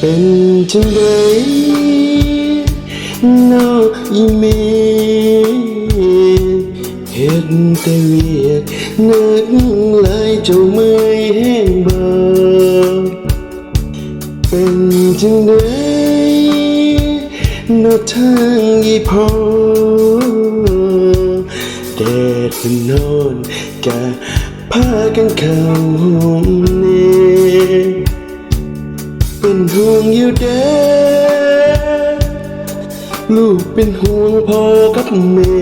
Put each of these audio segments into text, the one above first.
เป็นจังไดนออีเมเฮ็ดแต่เวียกนักหลายเจ้าเมื่อยแห้งบ่เป็นจังไดนอทางอีพอแดดเป็นนอนกะพากันเข้าห้องเน่ อยู่เด้อลูกเป็นห่วงพ่อกับแม่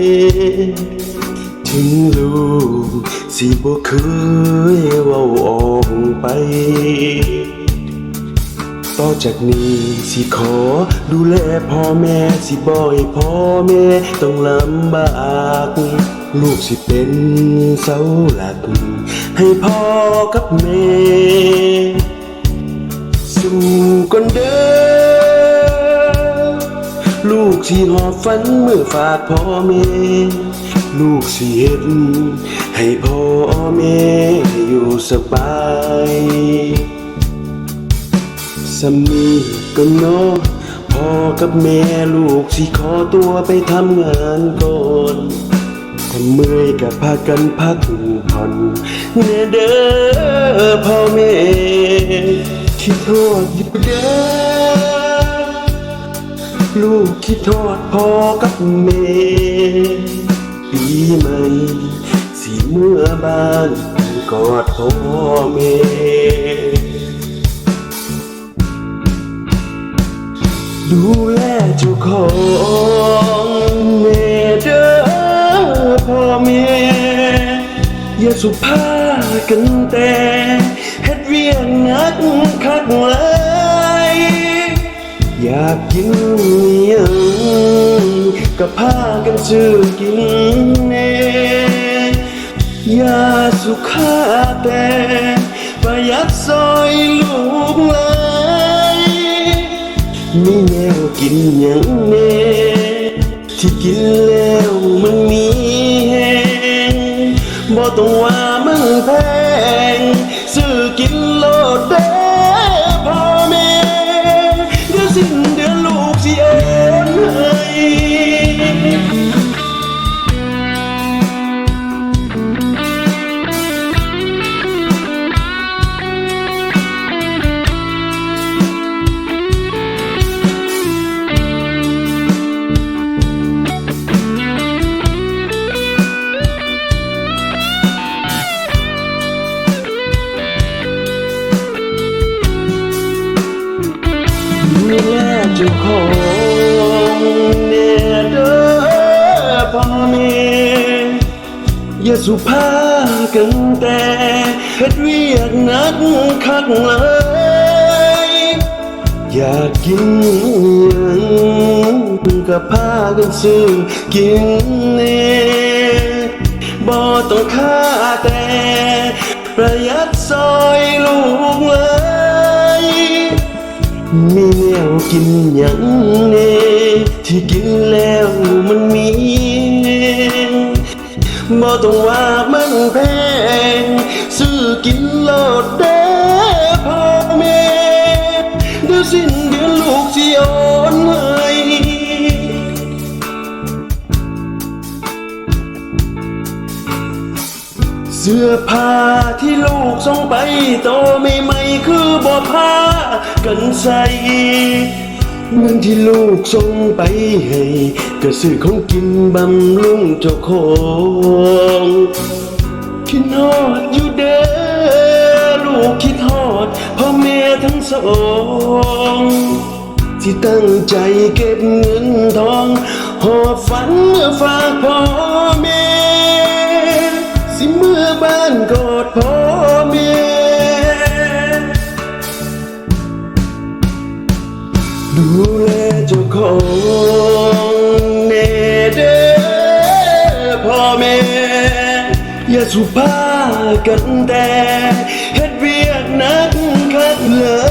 ถึงลูกสิบ่เคยเว้าออกไป ต่อจากนี้สิขอดูแลพ่อแม่สิบ่ให้พ่อแม่ต้องลำบากลูกสิเป็นเสาหลัก ให้พ่อกับแม่ สู่ก่อนเด้อลูกที่หอบฝันเมื่อฝากพ่อแม่ลูกสิเฮ็ดให้พ่อแม่อยู่สบายสามีก็นาะพ่อกับแม่ลูกสิขอตัวไปทำงานก่อนถ้าเมื่อยก็พากันพักผ่อนเนเด้อพ่อแม่ คิดโทษอยู่เด้อลูกคิดโทษพ่อกับแม่ปีใหม่สีเมื่อบ้านกอดพ่อแม่ดูแลเจ้าของแม่เด้อพ่อแม่อย่าสุภากันแต่ากกินเมียงก็พากันซื้อกินเน่ยาสุขาแต่ประหยัดซอยลูกหลยมีแนวกินอย่างแน่ที่กินแล้วมันมีแหงบ่ต้องว่ามันแพงซื้อกินโลดเด้ เจ้าของเนเด้อพ่อแม่อย่าสุภากันแต่เฮ็ดเวียกนักคักหลายอยากกินยังก็พากันซื้อกินเน่บ่ต้องค่าแต่ประหยัดซอยลูกเลย มีแนวกินอย่างเน่ที่กินแล้วมันมีบ่ต้องว่ามันแพงซื้อกินโลดเด้พ่อแม่เดี๋ยวสิ้นเดือนลูกสิโอนเห้ สื้อผ้าที่ลูกส่งไปโตไม่ไม่คือบ่ผ้ากันใส่เงินที่ลูกส่งไปให้ก็ซื้อของกินบำรุงเจ้าของคิดฮอดอยู่เด้อลูกคิดฮอดพ่อแม่ทั้งสองที่ตั้งใจเก็บเงินทองหอบฝันเมื่อฝากพ่อแม่ ดูแลเจ้าของเนเดพ่อแม่อย่าสุภากันแต่เฮ็ดเวียกนักคักเลย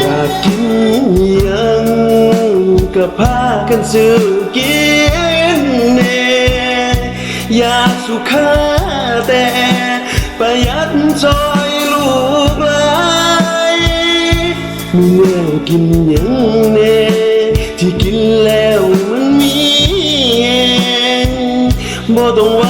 อยากกินยังก็พากันซื้อกินเนอยากสุขาแต่ประหยัดซอยลูกหลย มีแนวกินอยังแน่ที่กินแล้วมันมีแรงบ่ต้องว่า